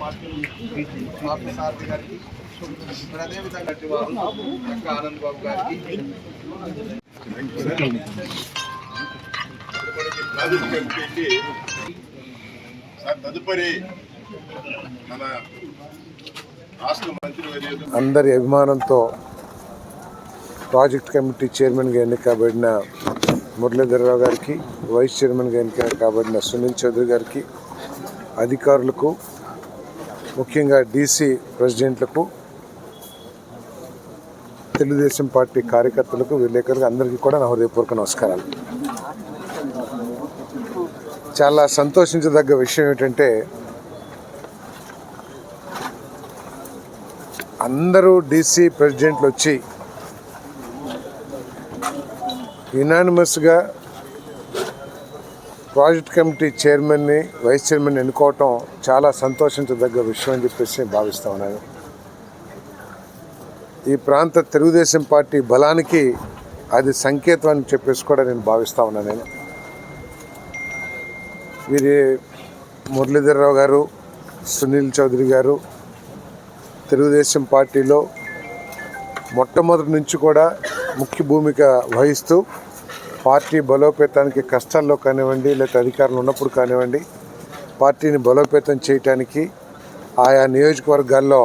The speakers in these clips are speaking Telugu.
మాస్టర్ మాస్టర్ సారథి గారికి మరి అదేవిధంగా వారు చక్క ఆనంద్ బాబు గారికి. ప్రాజెక్ట్ కమిటీకి సార్ తదుపరి మన రాష్ట్ర మంత్రి వర్యులు అందరి అభిమానంతో ప్రాజెక్ట్ కమిటీ చైర్మన్గా ఎన్నికబడిన మురళీధరరావు గారికి వైస్ చైర్మన్గా ఎన్నిక కాబడిన సునీల్ చౌదరి గారికి అధికారులకు ముఖ్యంగా డీసీ ప్రెసిడెంట్లకు తెలుగుదేశం పార్టీ కార్యకర్తలకు విలేకరులకు అందరికీ కూడా నా హృదయపూర్వక నమస్కారాలు. చాలా సంతోషించదగ్గ విషయం ఏంటంటే అందరూ డీసీ ప్రెసిడెంట్లు వచ్చి యునానిమస్గా ప్రాజెక్ట్ కమిటీ చైర్మన్ని వైస్ చైర్మన్ ఎన్నుకోవటం చాలా సంతోషించదగ్గ విషయం అని చెప్పేసి భావిస్తా ఉన్నాను. ఈ ప్రాంత తెలుగుదేశం పార్టీ బలానికి అది సంకేతం అని చెప్పేసి కూడా నేను భావిస్తా ఉన్నాను నేను. వీరి మురళీధరరావు గారు సునీల్ చౌదరి గారు తెలుగుదేశం పార్టీలో మొట్టమొదటి నుంచి కూడా ముఖ్య భూమిక వహిస్తూ పార్టీ బలోపేతానికి కష్టాల్లో కానివ్వండి లేకపోతే అధికారులు ఉన్నప్పుడు కానివ్వండి పార్టీని బలోపేతం చేయటానికి ఆయా నియోజకవర్గాల్లో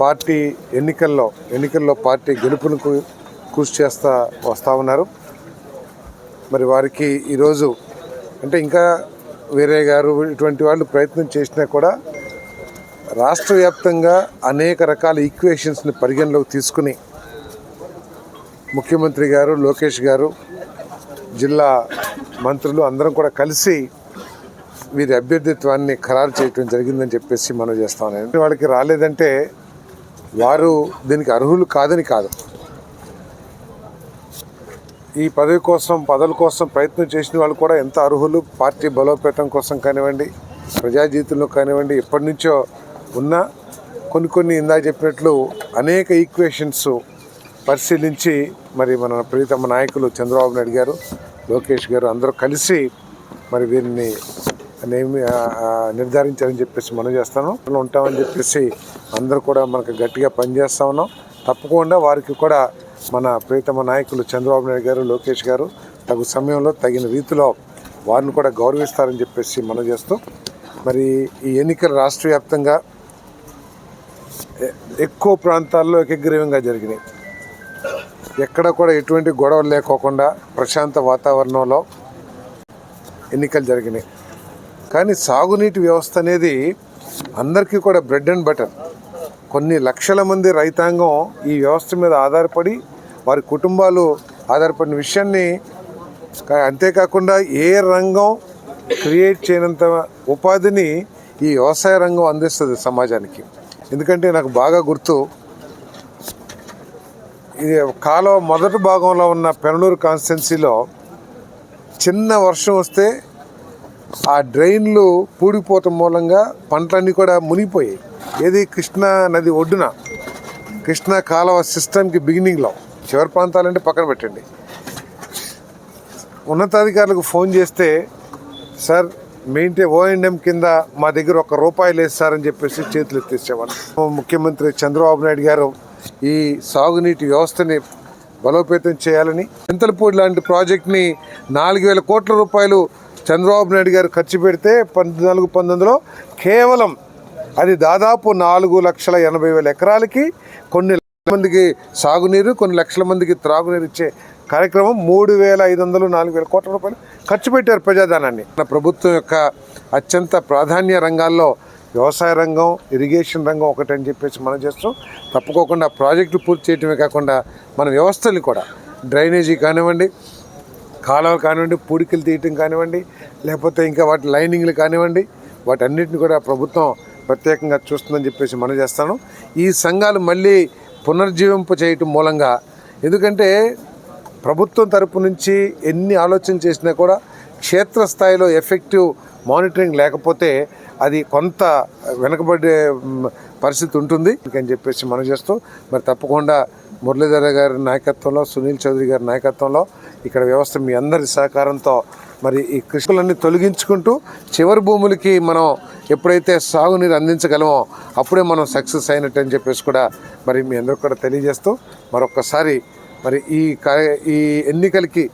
పార్టీ ఎన్నికల్లో ఎన్నికల్లో పార్టీ గెలుపును కృషి చేస్తా వస్తూ ఉన్నారు. మరి వారికి ఈరోజు అంటే ఇంకా వేరే గారు ఇటువంటి వాళ్ళు ప్రయత్నం చేసినా కూడా రాష్ట్ర వ్యాప్తంగా అనేక రకాల ఈక్వేషన్స్ని పరిగణలోకి తీసుకుని ముఖ్యమంత్రి గారు లోకేష్ గారు జిల్లా మంత్రులు అందరం కూడా కలిసి వీరి అభ్యర్థిత్వాన్ని ఖరారు చేయటం జరిగిందని చెప్పేసి మనం చేస్తాను వాళ్ళకి రాలేదంటే వారు దీనికి అర్హులు కాదని కాదు. ఈ పదవి కోసం పదవుల కోసం ప్రయత్నం చేసిన వాళ్ళు కూడా ఎంత అర్హులు పార్టీ బలోపేతం కోసం కానివ్వండి ప్రజా జీవితంలో కానివ్వండి ఎప్పటి నుంచో ఉన్న కొన్ని కొన్ని ఇందాక చెప్పినట్లు అనేక ఈక్వేషన్స్ పరిశీలించి మరి మన ప్రీతమ నాయకులు చంద్రబాబు నాయుడు గారు లోకేష్ గారు అందరూ కలిసి మరి వీరిని నేమి నిర్ధారించారని చెప్పేసి మనం చేస్తాను. ఉంటామని చెప్పేసి అందరూ కూడా మనకు గట్టిగా పనిచేస్తా ఉన్నాం. తప్పకుండా వారికి కూడా మన ప్రీతమ నాయకులు చంద్రబాబు నాయుడు గారు లోకేష్ గారు తగు సమయంలో తగిన రీతిలో వారిని కూడా గౌరవిస్తారని చెప్పేసి మనం చేస్తూ మరి ఈ ఎన్నికలు రాష్ట్ర వ్యాప్తంగా ఎక్కువ ప్రాంతాల్లో ఏకగ్రీవంగా జరిగినాయి. ఎక్కడ కూడా ఎటువంటి గొడవలు లేకోకుండా ప్రశాంత వాతావరణంలో ఎన్నికలు జరిగినాయి. కానీ సాగునీటి వ్యవస్థ అనేది అందరికీ కూడా బ్రెడ్ అండ్ బటర్. కొన్ని లక్షల మంది రైతాంగం ఈ వ్యవస్థ మీద ఆధారపడి వారి కుటుంబాలు ఆధారపడిన విషయాన్ని అంతేకాకుండా ఏ రంగం క్రియేట్ చేయనంత ఉపాధిని ఈ వ్యవసాయ రంగం అందిస్తుంది సమాజానికి. ఎందుకంటే నాకు బాగా గుర్తు ఇది కాలువ మొదటి భాగంలో ఉన్న పెనూరు కాన్స్టిట్యున్సీలో చిన్న వర్షం వస్తే ఆ డ్రైన్లు పూడిపోవటం మూలంగా పంటలన్నీ కూడా మునిగిపోయాయి. ఏది కృష్ణా నది ఒడ్డున కృష్ణా కాలువ సిస్టమ్కి బిగినింగ్లో చివరి ప్రాంతాలంటే పక్కన పెట్టండి. ఉన్నతాధికారులకు ఫోన్ చేస్తే సార్ మెయింటే ఓఎండ్ఎం కింద మా దగ్గర ఒక రూపాయి లేదు సార్ అని చెప్పేసి చేతులు ఎత్తేసేవాళ్ళు ముఖ్యమంత్రి చంద్రబాబు నాయుడు గారు ఈ సాగునీటి వ్యవస్థని బలోపేతం చేయాలని చింతలపూడి లాంటి ప్రాజెక్ట్ని నాలుగు వేల కోట్ల రూపాయలు చంద్రబాబు నాయుడు గారు ఖర్చు పెడితే పద్నాలుగు పంతొమ్మిదిలో కేవలం అది దాదాపు నాలుగు లక్షల ఎనభై వేల ఎకరాలకి కొన్ని మందికి సాగునీరు కొన్ని లక్షల మందికి త్రాగునీరు ఇచ్చే కార్యక్రమం మూడు వేల ఐదు వందలు నాలుగు వేల కోట్ల రూపాయలు ఖర్చు పెట్టారు ప్రజాధనాన్ని. మన ప్రభుత్వం యొక్క అత్యంత ప్రాధాన్య రంగాల్లో వ్యవసాయ రంగం ఇరిగేషన్ రంగం ఒకటని చెప్పేసి మనం చేస్తాం. తప్పుకోకుండా ప్రాజెక్టులు పూర్తి చేయటమే కాకుండా మన వ్యవస్థలు కూడా డ్రైనేజీ కానివ్వండి కాలువలు కానివ్వండి పూడికలు తీయటం కానివ్వండి లేకపోతే ఇంకా వాటి లైనింగ్లు కానివ్వండి వాటన్నిటిని కూడా ప్రభుత్వం ప్రత్యేకంగా చూస్తుందని చెప్పేసి మనం చేస్తాను. ఈ సంఘాలు మళ్ళీ పునర్జీవింప చేయటం మూలంగా ఎందుకంటే ప్రభుత్వం తరపు నుంచి ఎన్ని ఆలోచన చేసినా కూడా క్షేత్రస్థాయిలో ఎఫెక్టివ్ మానిటరింగ్ లేకపోతే అది కొంత వెనకబడే పరిస్థితి ఉంటుంది అని చెప్పేసి మనం చేస్తూ మరి తప్పకుండా మురళీధర గారి నాయకత్వంలో సునీల్ చౌదరి గారి నాయకత్వంలో ఇక్కడ వ్యవస్థ మీ అందరి సహకారంతో మరి ఈ కృషులన్నీ తొలగించుకుంటూ చివరి భూములకి మనం ఎప్పుడైతే సాగునీరు అందించగలమో అప్పుడే మనం సక్సెస్ అయినట్టు అని చెప్పేసి కూడా మరి మీ అందరికి కూడా తెలియజేస్తూ మరొకసారి మరి ఈ కార్య ఈ ఎన్నికలకి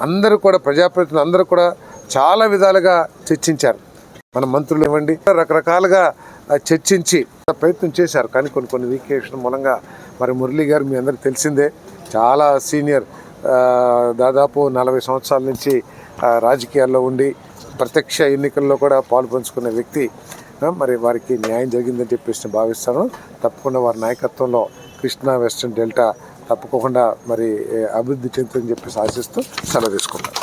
అందరూ కూడా ప్రజాప్రతినిధులు అందరూ కూడా చాలా విధాలుగా చర్చించారు. మన మంత్రులు ఇవ్వండి రకరకాలుగా చర్చించి ప్రయత్నం చేశారు. కానీ కొన్ని కొన్ని వీకేషన్ మూలంగా మరి మురళీ గారు మీ అందరికి తెలిసిందే. చాలా సీనియర్ దాదాపు నలభై సంవత్సరాల నుంచి రాజకీయాల్లో ఉండి ప్రత్యక్ష ఎన్నికల్లో కూడా పాలు వ్యక్తి. మరి వారికి న్యాయం జరిగిందని చెప్పేసి నేను భావిస్తాను. తప్పకుండా వారి నాయకత్వంలో కృష్ణా వెస్ట్రన్ డెల్టా తప్పకుండా మరి అభివృద్ధి చెందుతుందని చెప్పేసి ఆశిస్తూ సెలవు తీసుకుంటాను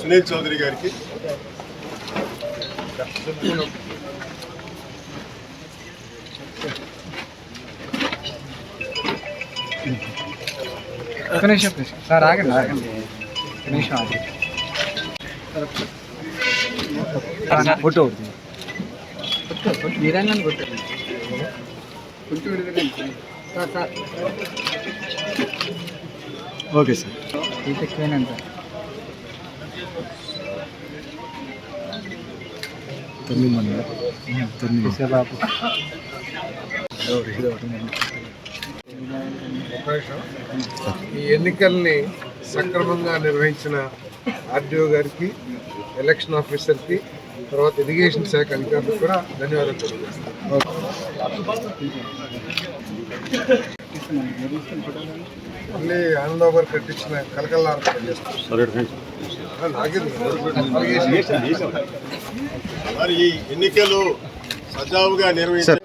సునీల్ చౌదరి గారికి. please. సార్ ఆగండి ఆగండి. ఒక నిమిషం ఆగండి. ఫోటో మీరైనా కొట్టండి కొంచెం సార్ సార్. Okay sir. తొమ్మిది మంది. తొమ్మిది. ఈ ఎన్నికల్ని సక్రమంగా నిర్వహించిన ఆర్డీఓ గారికి ఎలక్షన్ ఆఫీసర్కి తర్వాత ఇరిగేషన్ శాఖ అధికారులకు కూడా ధన్యవాదాలు తెలియజేస్తాను. మళ్ళీ ఆనందరావు గారు కట్టించిన కలకల్లా నాగేంద్ర మరి ఈ ఎన్నికలు సజావుగా నిర్వహించారు